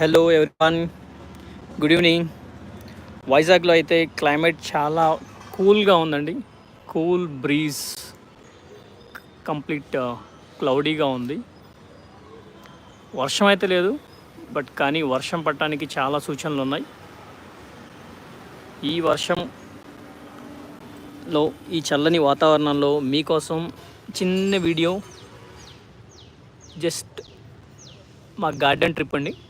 Hello everyone good evening వైజాగ్లో అయితే climate చాలా కూల్గా ఉందండి. కూల్ బ్రీజ్ కంప్లీట్ క్లౌడీగా ఉంది. వర్షం అయితే లేదు బట్ కానీ వర్షం పట్టడానికి చాలా సూచనలు ఉన్నాయి. ఈ వర్షంలో ఈ చల్లని వాతావరణంలో మీకోసం చిన్న వీడియో జస్ట్ మా గార్డెన్ ట్రిప్ అండి ఇది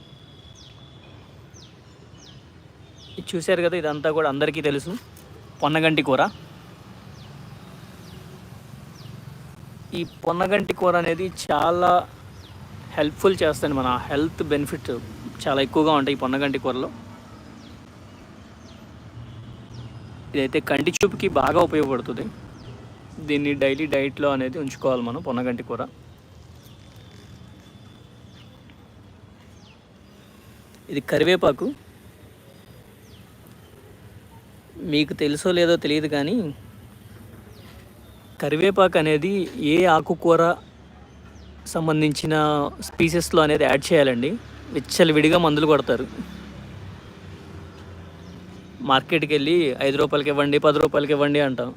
చూశారు కదా ఇదంతా కూడా అందరికీ తెలుసు. పొన్నగంటి కూర. ఈ పొన్నగంటి కూర అనేది చాలా హెల్ప్ఫుల్ చేస్తుంది మన హెల్త్ బెనిఫిట్ చాలా ఎక్కువగా ఉంటాయి ఈ పొన్నగంటి కూరలో. ఇదైతే కంటి చూపుకి బాగా ఉపయోగపడుతుంది. దీన్ని డైలీ డైట్లో అనేది ఉంచుకోవాలి మనం పొన్నగంటి కూర. ఇది కరివేపాకు. మీకు తెలుసో లేదో తెలియదు కానీ కరివేపాకు అనేది ఏ ఆకుకూర సంబంధించిన స్పీసెస్లో అనేది యాడ్ చేయాలండి. విచ్చలవిడిగా మందులు కొడతారు. మార్కెట్కి వెళ్ళి ఐదు రూపాయలకి ఇవ్వండి పది రూపాయలకి ఇవ్వండి అంటాం.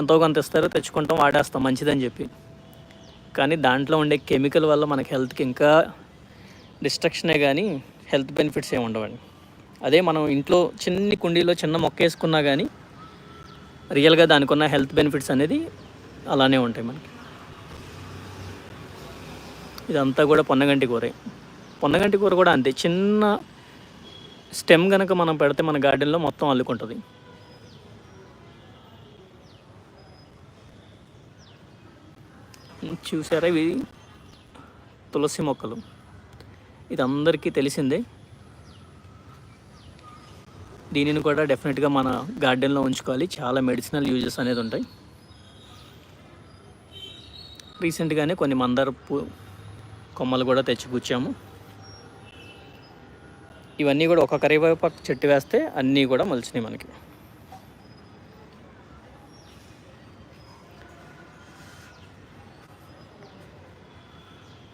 ఎంతో కొంత ఇస్తారో తెచ్చుకుంటాం వాడేస్తాం మంచిదని చెప్పి. కానీ దాంట్లో ఉండే కెమికల్ వల్ల మనకి హెల్త్కి ఇంకా డిస్ట్రక్షనే కానీ హెల్త్ బెనిఫిట్స్ ఏమి ఉండవండి. అదే మనం ఇంట్లో చిన్ని కుండీలో చిన్న మొక్క వేసుకున్నా కానీ రియల్గా దానికి ఉన్న హెల్త్ బెనిఫిట్స్ అనేది అలానే ఉంటాయి మనకి. ఇదంతా కూడా పొన్నగంటి కూరే. పొన్నగంటి కూర కూడా అంతే. చిన్న స్టెమ్ కనుక మనం పెడితే మన గార్డెన్లో మొత్తం అల్లుకుంటుంది. చూసారా ఇవి? తులసి మొక్కలు. ఇది అందరికీ తెలిసిందే. దీనిని కూడా డెఫినెట్గా మన గార్డెన్లో ఉంచుకోవాలి. చాలా మెడిసినల్ యూజెస్ అనేది ఉంటాయి. రీసెంట్గానే కొన్ని మందార పూ కొమ్మలు కూడా తెచ్చిపుచ్చాము. ఇవన్నీ కూడా ఒక కరివేపాకు చెట్టు వేస్తే అన్నీ కూడా మలిచినాయి మనకి.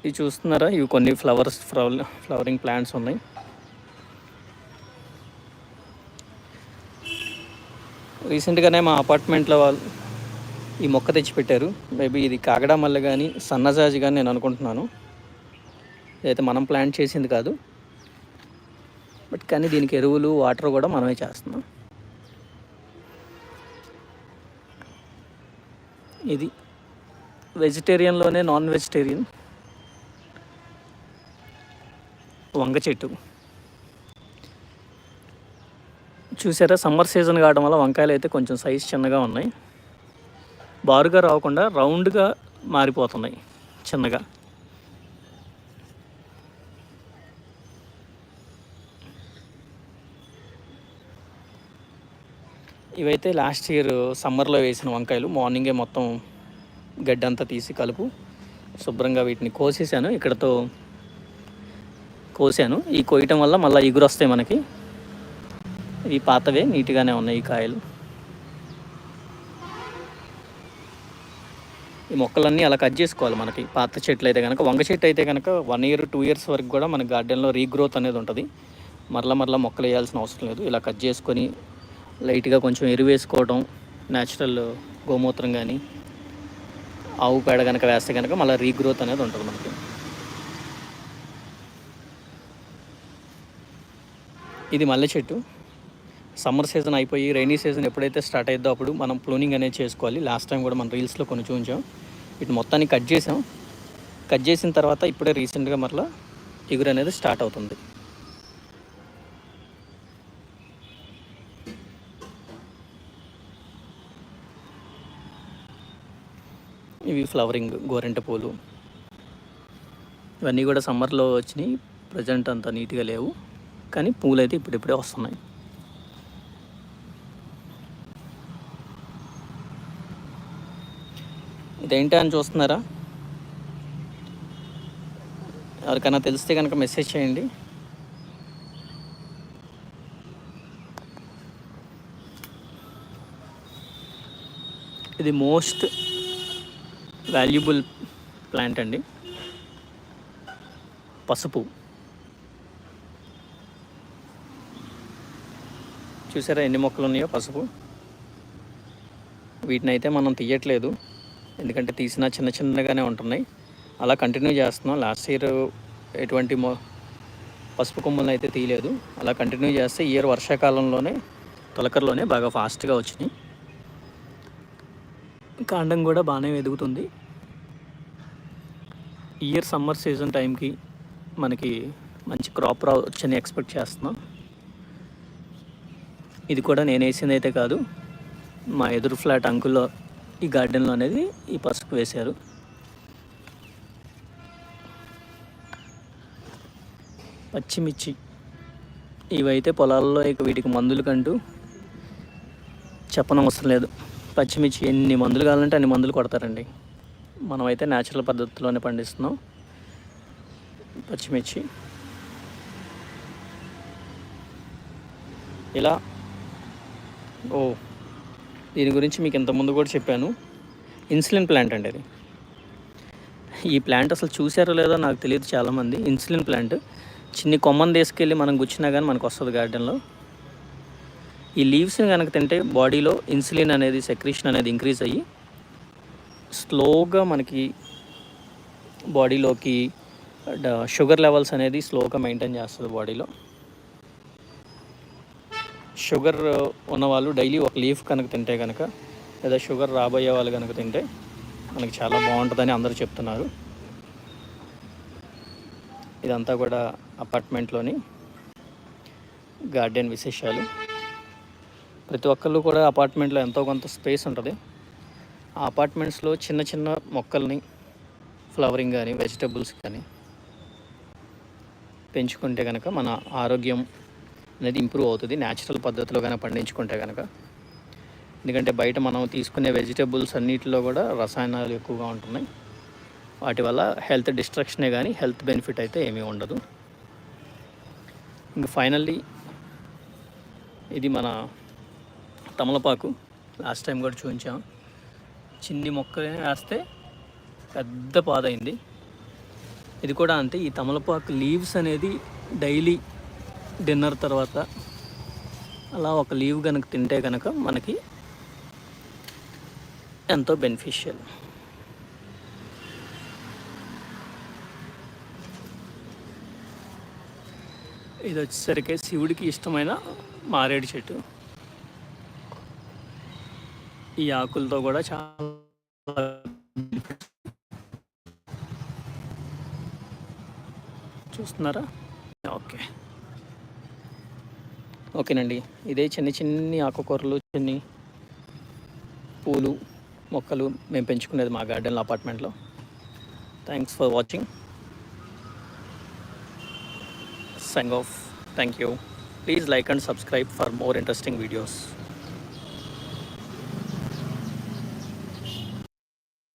ఇవి చూస్తున్నారా? ఇవి కొన్ని ఫ్లవర్స్ ఫ్లవర్ ఫ్లవరింగ్ ప్లాంట్స్ ఉన్నాయి. రీసెంట్గానే మా అపార్ట్మెంట్లో వాళ్ళు ఈ మొక్క తెచ్చిపెట్టారు. మేబీ ఇది కాగడా మల్లె కానీ సన్నజాజి కానీ నేను అనుకుంటున్నాను. అయితే మనం ప్లాంట్ చేసింది కాదు. బట్ కానీ దీనికి ఎరువులు వాటర్ కూడా మనమే చేస్తున్నాం. ఇది వెజిటేరియన్లోనే నాన్ వెజిటేరియన్ వంగ చెట్టు. చూసారా? సమ్మర్ సీజన్ కావడం వల్ల వంకాయలు అయితే కొంచెం సైజ్ చిన్నగా ఉన్నాయి. బారుగా రాకుండా రౌండ్గా మారిపోతున్నాయి చిన్నగా. ఇవైతే లాస్ట్ ఇయర్ సమ్మర్లో వేసిన వంకాయలు. మార్నింగే మొత్తం గడ్డంతా తీసి కలుపు. శుభ్రంగా వీటిని కోసేసాను. ఇక్కడతో కోసాను. ఈ కోయటం వల్ల మళ్ళీ ఇగురు వస్తాయి మనకి. ఇవి పాతవే నీట్గానే ఉన్నాయి ఈ కాయలు. ఈ మొక్కలన్నీ అలా కట్ చేసుకోవాలి మనకి. పాత చెట్లు అయితే కనుక వంగ చెట్టు అయితే కనుక వన్ ఇయర్ టూ ఇయర్స్ వరకు కూడా మన గార్డెన్లో రీగ్రోత్ అనేది ఉంటుంది. మరలా మరలా మొక్కలు వేయాల్సిన అవసరం లేదు. ఇలా కట్ చేసుకొని లైట్గా కొంచెం ఎరువు వేసుకోవడం న్యాచురల్ గోమూత్రం కానీ ఆవు పేడ కనుక వేస్తే కనుక మళ్ళీ రీగ్రోత్ అనేది ఉంటుంది మనకి. ఇది మల్లె చెట్టు. సమ్మర్ సీజన్ అయిపోయి రైనీ సీజన్ ఎప్పుడైతే స్టార్ట్ అయిద్దో అప్పుడు మనం ప్లూనింగ్ అనేది చేసుకోవాలి. లాస్ట్ టైం కూడా మనం రీల్స్లో కొన్ని చూపించాం. ఇటు మొత్తాన్ని కట్ చేసాం. కట్ చేసిన తర్వాత ఇప్పుడే రీసెంట్గా మరలా ఎగురు అనేది స్టార్ట్ అవుతుంది. ఇవి ఫ్లవరింగ్ గోరెంట పూలు. ఇవన్నీ కూడా సమ్మర్లో వచ్చినాయి. ప్రజెంట్ అంత నీట్గా లేవు. కానీ పూలు అయితే ఇప్పుడిప్పుడే వస్తున్నాయి. ఇదేంటి అని చూస్తున్నారా? ఎవరికైనా తెలిస్తే కనుక మెసేజ్ చేయండి. ఇది మోస్ట్ వాల్యుబుల్ ప్లాంట్ అండి. పసుపు. చూసారా ఎన్ని మొక్కలు ఉన్నాయో పసుపు? వీటినైతే మనం తీయట్లేదు. ఎందుకంటే తీసిన చిన్న చిన్నగానే ఉంటున్నాయి. అలా కంటిన్యూ చేస్తున్నాం. లాస్ట్ ఇయర్ ఎటువంటి మొ పసుపు కొమ్మలను అయితే తీయలేదు. అలా కంటిన్యూ చేస్తే ఇయర్ వర్షాకాలంలోనే తొలకరలోనే బాగా ఫాస్ట్గా వచ్చినాయి. కాండం కూడా బాగానే ఎదుగుతుంది. ఇయర్ సమ్మర్ సీజన్ టైంకి మనకి మంచి క్రాప్ రావచ్చని ఎక్స్పెక్ట్ చేస్తున్నాం. ఇది కూడా నేను వేసింది అయితే కాదు. మా ఎదురు ఫ్లాట్ అంకుల్లో ఈ గార్డెన్లో అనేది ఈ పసుపు వేశారు. పచ్చిమిర్చి. ఇవైతే పొలాల్లో ఇక వీటికి మందులు కంటూ చెప్పనవసరం లేదు. పచ్చిమిర్చి ఎన్ని మందులు కావాలంటే అన్ని మందులు కొడతారండి. మనమైతే న్యాచురల్ పద్ధతిలోనే పండిస్తున్నాం. పచ్చిమిర్చి. ఇలా. ఓ. దీని గురించి మీకు ఇంతకుముందు కూడా చెప్పాను. ఇన్సులిన్ ప్లాంట్ అండి అది. ఈ ప్లాంట్ అసలు చూసారో లేదో నాకు తెలియదు చాలామంది. Insulin plant. చిన్ని కొమ్మని తీసుకెళ్ళి మనం గుచ్చినా కానీ మనకు వస్తుంది గార్డెన్లో. ఈ లీవ్స్ని కనుక తింటే బాడీలో ఇన్సులిన్ అనేది సెక్రీషన్ అనేది ఇంక్రీజ్ అయ్యి స్లోగా మనకి బాడీలోకి షుగర్ లెవెల్స్ అనేది స్లోగా మెయింటైన్ చేస్తుంది బాడీలో. షుగర్ ఉన్నవాళ్ళు డైలీ ఒక లీఫ్ కనుక తింటే కనుక లేదా షుగర్ రాబోయే వాళ్ళు కనుక తింటే మనకి చాలా బాగుంటుందని అందరూ చెప్తున్నారు. ఇదంతా కూడా అపార్ట్మెంట్లోని గార్డెన్ విశేషాలు. ప్రతి ఒక్కళ్ళు కూడా అపార్ట్మెంట్లో ఎంతో కొంత స్పేస్ ఉంటుంది. ఆ అపార్ట్మెంట్స్లో చిన్న చిన్న మొక్కల్ని ఫ్లవరింగ్ కానీ వెజిటబుల్స్ కానీ పెంచుకుంటే కనుక మన ఆరోగ్యం అనేది ఇంప్రూవ్ అవుతుంది. న్యాచురల్ పద్ధతిలో కనుక పండించుకుంటే కనుక ఎందుకంటే బయట మనం తీసుకునే వెజిటబుల్స్ అన్నిటిలో కూడా రసాయనాలు ఎక్కువగా ఉంటున్నాయి. వాటి వల్ల హెల్త్ డిస్ట్రక్షనే కానీ హెల్త్ బెనిఫిట్ అయితే ఏమీ ఉండదు. ఇంకా ఫైనల్లీ ఇది మన తమలపాకు. లాస్ట్ టైం కూడా చూపించాం. చిన్ని మొక్క వేస్తే పెద్ద పాదైంది. ఇది కూడా అంతే. ఈ తమలపాకు లీవ్స్ అనేది డైలీ డిన్నర్ తర్వాత అలా ఒక లీవ్ కనుక తింటే కనుక మనకి ఎంతో బెనిఫిషియల్. ఇది వచ్చేసరికి శివుడికి ఇష్టమైన మారేడు చెట్టు. ఈ ఆకులతో కూడా చాలా చూస్తున్నారా? ఓకే. ఓకేనండి. ఇదే చిన్న చిన్ని ఆకుకూరలు చిన్ని పూలు మొక్కలు మేము పెంచుకునేది మా గార్డెన్లో అపార్ట్మెంట్లో. Thanks for watching sung of thank you please like and subscribe for more interesting videos